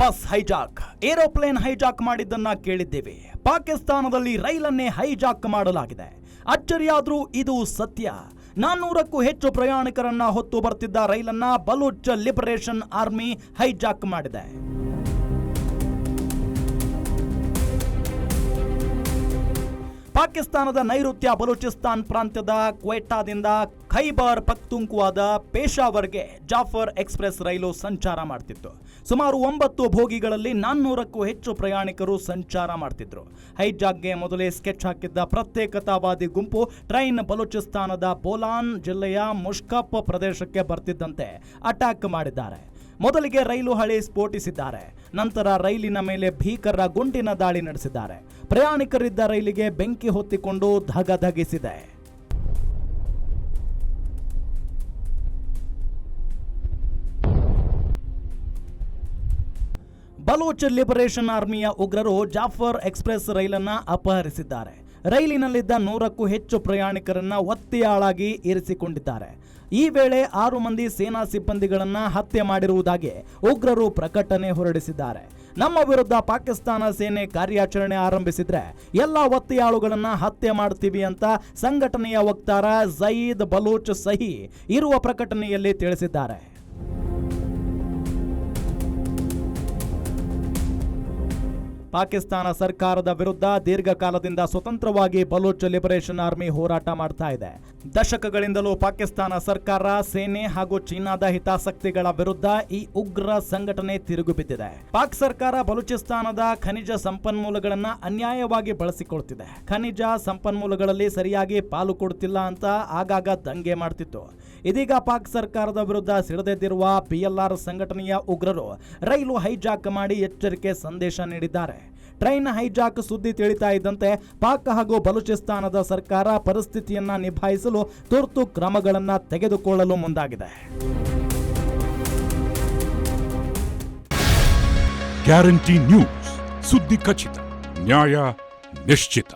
Bus hijack. Aeroplane hijack ಮಾಡಿದ್ದನ್ನ ಕೇಳಿದ್ದೇವೆ. ಪಾಕಿಸ್ತಾನದಲ್ಲಿ ರೈಲನ್ನೇ ಹೈಜಾಕ್ ಮಾಡಲಾಗಿದೆ. ಅಚ್ಚರಿಯಾದರೂ ಇದು ಸತ್ಯ. ನಾನ್ನೂರಕ್ಕೂ ಹೆಚ್ಚು ಪ್ರಯಾಣಿಕರನ್ನ ಹೊತ್ತು ಬರ್ತಿದ್ದ ರೈಲನ್ನ ಬಲೂಚ್ ಲಿಬರೇಷನ್ ಆರ್ಮಿ ಹೈಜಾಕ್ ಮಾಡಿದೆ. ಪಾಕಿಸ್ತಾನದ ನೈಋತ್ಯ ಬಲೂಚಿಸ್ತಾನ್ ಪ್ರಾಂತ್ಯದ ಕ್ವೆಟಾದಿಂದ ಖೈಬರ್ ಪಕ್ತುಂಕುವಾದ ಪೇಶಾವರ್ಗೆ ಜಾಫರ್ ಎಕ್ಸ್ಪ್ರೆಸ್ ರೈಲು ಸಂಚಾರ ಮಾಡ್ತಿತ್ತು. ಸುಮಾರು ಒಂಬತ್ತು ಭೋಗಿಗಳಲ್ಲಿ ನಾನ್ನೂರಕ್ಕೂ ಹೆಚ್ಚು ಪ್ರಯಾಣಿಕರು ಸಂಚಾರ ಮಾಡ್ತಿದ್ರು. ಹೈಜಾಕ್ಗೆ ಮೊದಲೇ ಸ್ಕೆಚ್ ಹಾಕಿದ್ದ ಪ್ರತ್ಯೇಕತಾವಾದಿ ಗುಂಪು ಟ್ರೈನ್ ಬಲೂಚಿಸ್ತಾನದ ಬೋಲಾನ್ ಜಿಲ್ಲೆಯ ಮುಷ್ಕಪ್ ಪ್ರದೇಶಕ್ಕೆ ಬರ್ತಿದ್ದಂತೆ ಅಟ್ಯಾಕ್ ಮಾಡಿದ್ದಾರೆ. ಮೊದಲಿಗೆ ರೈಲು ಹಳಿ ಸ್ಫೋಟಿಸಿದ್ದಾರೆ. ನಂತರ ರೈಲಿನ ಮೇಲೆ ಭೀಕರ ಗುಂಡಿನ ದಾಳಿ ನಡೆಸಿದ್ದಾರೆ. ಪ್ರಯಾಣಿಕರಿದ್ದ ರೈಲಿಗೆ ಬೆಂಕಿ ಹೊತ್ತಿಕೊಂಡು ಧಗಧಗಿಸಿದೆ ಬಲೋಚ್ ಲಿಬರೇಷನ್ ಆರ್ಮಿಯ ಉಗ್ರರು ಜಾಫರ್ ಎಕ್ಸ್ಪ್ರೆಸ್ ರೈಲನ್ನ ಅಪಹರಿಸಿದ್ದಾರೆ. ರೈಲಿನಲ್ಲಿದ್ದ ನೂರಕ್ಕೂ ಹೆಚ್ಚು ಪ್ರಯಾಣಿಕರನ್ನ ಒತ್ತೆಯಾಳಾಗಿ ಇರಿಸಿಕೊಂಡಿದ್ದಾರೆ ಈ ವೇಳೆ ಆರು ಮಂದಿ ಸೇನಾ ಸಿಬ್ಬಂದಿಗಳನ್ನ ಹತ್ಯೆ ಮಾಡಿರುವುದಾಗಿ ಉಗ್ರರು ಪ್ರಕಟಣೆ ಹೊರಡಿಸಿದ್ದಾರೆ. ನಮ್ಮ ವಿರುದ್ಧ ಪಾಕಿಸ್ತಾನ ಸೇನೆ ಕಾರ್ಯಾಚರಣೆ ಆರಂಭಿಸಿದ್ರೆ ಎಲ್ಲ ಒತ್ತೆಯಾಳುಗಳನ್ನ ಹತ್ಯೆ ಮಾಡ್ತೀವಿ ಅಂತ ಸಂಘಟನೆಯ ವಕ್ತಾರ ಜಯೀದ್ ಬಲೂಚ್ ಸಹಿ ಇರುವ ಪ್ರಕಟಣೆಯಲ್ಲಿ ತಿಳಿಸಿದ್ದಾರೆ. ಪಾಕಿಸ್ತಾನ ಸರ್ಕಾರದ ವಿರುದ್ಧ ದೀರ್ಘಕಾಲದಿಂದ ಸ್ವತಂತ್ರವಾಗಿ ಬಲೂಚ್ ಲಿಬರೇಷನ್ ಆರ್ಮಿ ಹೋರಾಟ ಮಾಡ್ತಾ ಇದೆ. ದಶಕಗಳಿಂದಲೂ ಪಾಕಿಸ್ತಾನ ಸರ್ಕಾರ, ಸೇನೆ ಹಾಗೂ ಚೀನಾದ ಹಿತಾಸಕ್ತಿಗಳ ವಿರುದ್ಧ ಈ ಉಗ್ರ ಸಂಘಟನೆ ತಿರುಗುಬಿದ್ದಿದೆ. ಪಾಕ್ ಸರ್ಕಾರ ಬಲೂಚಿಸ್ತಾನದ ಖನಿಜ ಸಂಪನ್ಮೂಲಗಳನ್ನ ಅನ್ಯಾಯವಾಗಿ ಬಳಸಿಕೊಳ್ತಿದೆ. ಖನಿಜ ಸಂಪನ್ಮೂಲಗಳಲ್ಲಿ ಸರಿಯಾಗಿ ಪಾಲು ಕೊಡುತ್ತಿಲ್ಲ ಅಂತ ಆಗಾಗ ದಂಗೆ ಮಾಡ್ತಿತ್ತು. ಇದೀಗ ಪಾಕ್ ಸರ್ಕಾರದ ವಿರುದ್ಧ ಸಿಡದೆದ್ದಿರುವ ಪಿಎಲ್ಆರ್ ಸಂಘಟನೆಯ ಉಗ್ರರು ರೈಲು ಹೈಜಾಕ್ ಮಾಡಿ ಎಚ್ಚರಿಕೆ ಸಂದೇಶ ನೀಡಿದ್ದಾರೆ. ಟ್ರೈನ್ ಹೈಜಾಕ್ ಸುದ್ದಿ ತಿಳಿತಾ ಇದ್ದಂತೆ ಪಾಕ್ ಹಾಗೂ ಬಲೂಚಿಸ್ತಾನದ ಸರ್ಕಾರ ಪರಿಸ್ಥಿತಿಯನ್ನ ನಿಭಾಯಿಸಲು ತುರ್ತು ಕ್ರಮಗಳನ್ನು ತೆಗೆದುಕೊಳ್ಳಲು ಮುಂದಾಗಿದೆ. Guarantee News. ಸುದ್ದಿ ಖಚಿತ, ನ್ಯಾಯ ನಿಶ್ಚಿತ.